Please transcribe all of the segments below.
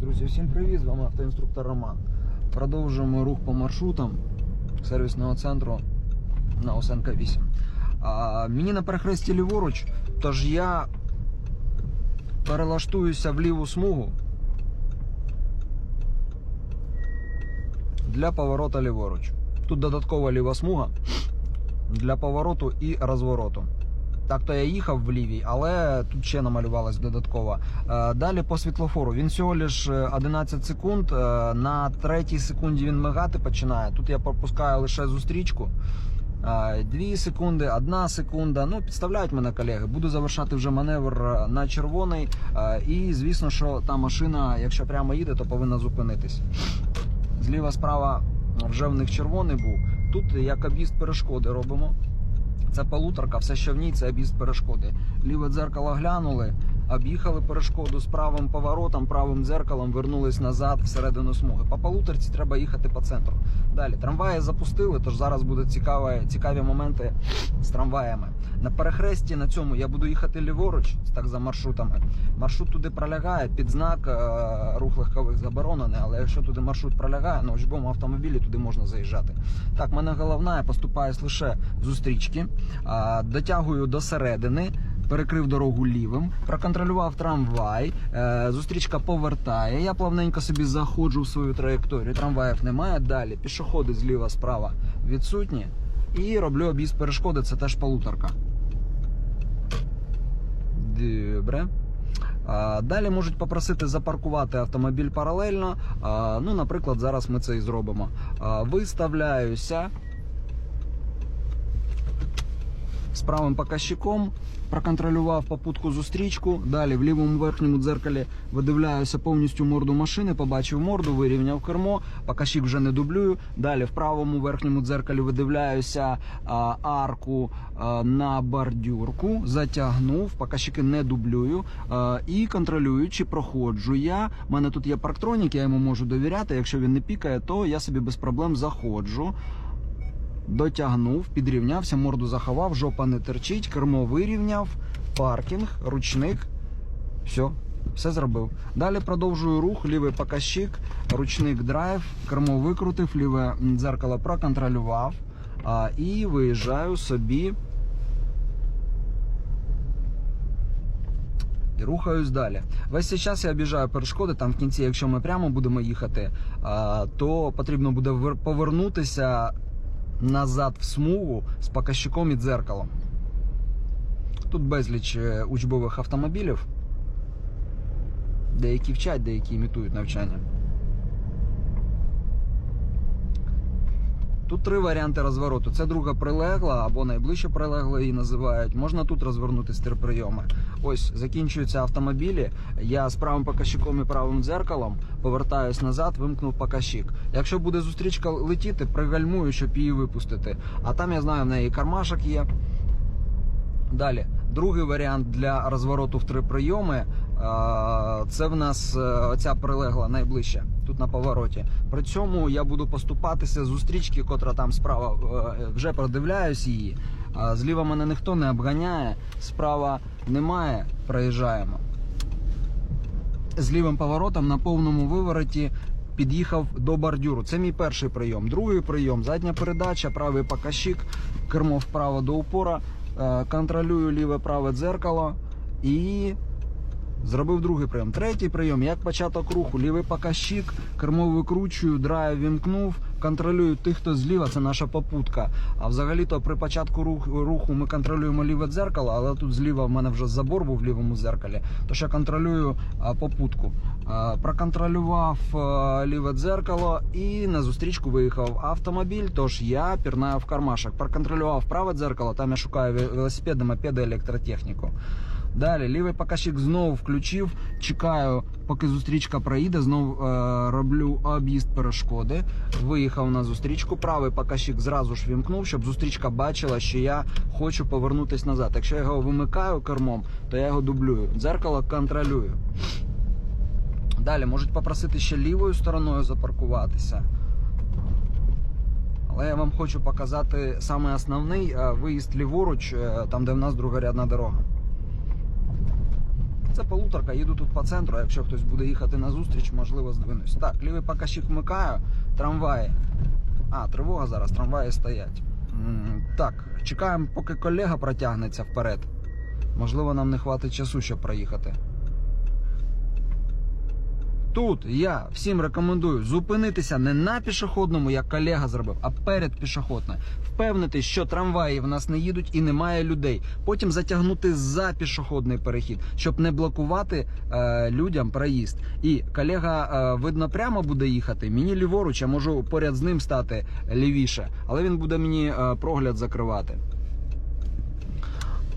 Друзі, всім привіт! З вами автоінструктор Роман. Продовжуємо рух по маршрутам сервісного центру на Осенка 8. А, мені на перехресті ліворуч, тож я перелаштуюся в ліву смугу для поворота ліворуч. Тут додаткова ліва смуга для повороту і розвороту. Так то я їхав в лівій, але тут ще намалювалось додатково. Е, Далі по світлофору. Він всього лиш е, 11 секунд. Е, На третій секунді він мигати починає. Тут я пропускаю лише зустрічку. Е, Дві секунди, одна секунда. Ну, підставляють мене колеги. Буду завершати вже маневр е, на червоний. Е, І звісно, що та машина, якщо прямо їде, то повинна зупинитись. Зліва справа вже в них червоний був. Тут як об'їзд перешкоди робимо. Це полуторка, все що в ній це об'їзд перешкоди. Ліве дзеркало глянули, об'їхали перешкоду з правим поворотом, правим дзеркалом, вернулись назад всередину смуги. По полуторці треба їхати по центру. Далі трамваї запустили, тож зараз будуть цікаві, цікаві моменти з трамваями. На перехресті на цьому я буду їхати ліворуч, так за маршрутами. Маршрут туди пролягає, під знак е, рух легкових заборонений, але якщо туди маршрут пролягає, на учбовому автомобілі туди можна заїжджати. Так, мене головна, я поступаюсь лише зустрічки, дотягую до середини. Перекрив дорогу лівим, проконтролював трамвай, е, зустрічка повертає. Я плавненько собі заходжу в свою траєкторію. Трамваїв немає. Далі пішоходи зліва справа відсутні. І роблю об'їзд перешкоди, це теж полуторка. Добре. Далі можуть попросити запаркувати автомобіль паралельно. Ну, наприклад, зараз ми це і зробимо. Виставляюся з правим показчиком, проконтролював попутку зустрічку. Далі в лівому верхньому дзеркалі видивляюся повністю морду машини, побачив морду, вирівняв кермо, показчик вже не дублюю. Далі в правому верхньому дзеркалі видивляюся а, арку а, на бордюрку, затягнув, показчики не дублюю а, і контролюю, чи проходжу я. У мене тут є парктронік, я йому можу довіряти. Якщо він не пікає, то я собі без проблем заходжу. Дотягнув, підрівнявся, морду заховав, жопа не терчить, кермо вирівняв, паркінг, ручник. Все, все зробив. Далі продовжую рух, лівий показчик, ручник драйв, кермо викрутив, ліве дзеркало проконтролював. А, і виїжджаю собі. І рухаюсь далі. Весь цей час я об'їжджаю перешкоди. Там в кінці, якщо ми прямо будемо їхати, то потрібно буде повернутися назад в смугу з показчиком і дзеркалом. Тут безліч е, учбових автомобілів. Деякі вчать, деякі імітують навчання. Тут три варіанти розвороту. Це друга прилегла або найближче прилегла її називають. Можна тут розвернути три прийоми. Ось закінчуються автомобілі. Я з правим показчиком і правим дзеркалом повертаюсь назад, вимкнув показчик. Якщо буде зустрічка летіти, пригальмую, щоб її випустити. А там я знаю, в неї кармашок є. Далі, другий варіант для розвороту в три прийоми. Е, Це в нас е, оця прилегла найближче тут на повороті. При цьому я буду поступатися зустрічки, котра там справа е, вже продивляюсь її. Зліва мене ніхто не обганяє, справа немає. Проїжджаємо. З лівим поворотом на повному вивороті під'їхав до бордюру. Це мій перший прийом. Другий прийом задня передача, правий показчик, кермо вправо до упора, контролюю ліве праве дзеркало і зробив другий прийом. Третій прийом, як початок руху, лівий показчик, кермо викручую, драйв вімкнув, контролюю тих, хто зліва, це наша попутка. А взагалі-то при початку рух- руху ми контролюємо ліве дзеркало, але тут зліва в мене вже забор був в лівому дзеркалі. Тож я контролюю попутку. Проконтролював ліве дзеркало і на зустрічку виїхав автомобіль. Тож я пірнаю в кармашок. Проконтролював праве дзеркало, там я шукаю ве- велосипеди, мопеди, електротехніку. Далі лівий показчик знову включив. Чекаю, поки зустрічка проїде. Знову е, роблю об'їзд перешкоди. Виїхав на зустрічку. Правий показчик зразу ж вімкнув, щоб зустрічка бачила, що я хочу повернутися назад. Якщо я його вимикаю кермом, то я його дублюю. Дзеркало контролюю. Далі можуть попросити ще лівою стороною запаркуватися. Але я вам хочу показати саме основний е, виїзд ліворуч, е, там де в нас другорядна дорога. Це полуторка, їду тут по центру. Якщо хтось буде їхати на зустріч, можливо, здвинусь. Так, лівий показчик вмикаю, трамваї. А, тривога зараз, трамваї стоять. Так, чекаємо, поки колега протягнеться вперед. Можливо, нам не хватить часу, щоб проїхати. Тут я всім рекомендую зупинитися не на пішохідному, як колега зробив, а перед пішохідною. Впевнитись, що трамваї в нас не їдуть і немає людей. Потім затягнути за пішохідний перехід, щоб не блокувати е, людям проїзд. І колега, е, видно, прямо буде їхати. Мені ліворуч, я можу поряд з ним стати лівіше, але він буде мені е, прогляд закривати.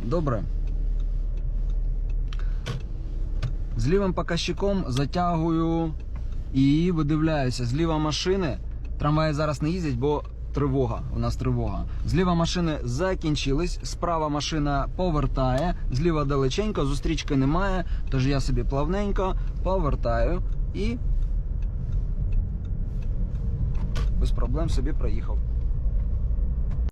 Добре. З лівим показчиком затягую і видивляюся. Зліва машини. Трамваї зараз не їздять, бо тривога. У нас тривога. Зліва машини закінчились, справа машина повертає, зліва далеченько, зустрічки немає. Тож я собі плавненько повертаю і без проблем собі проїхав.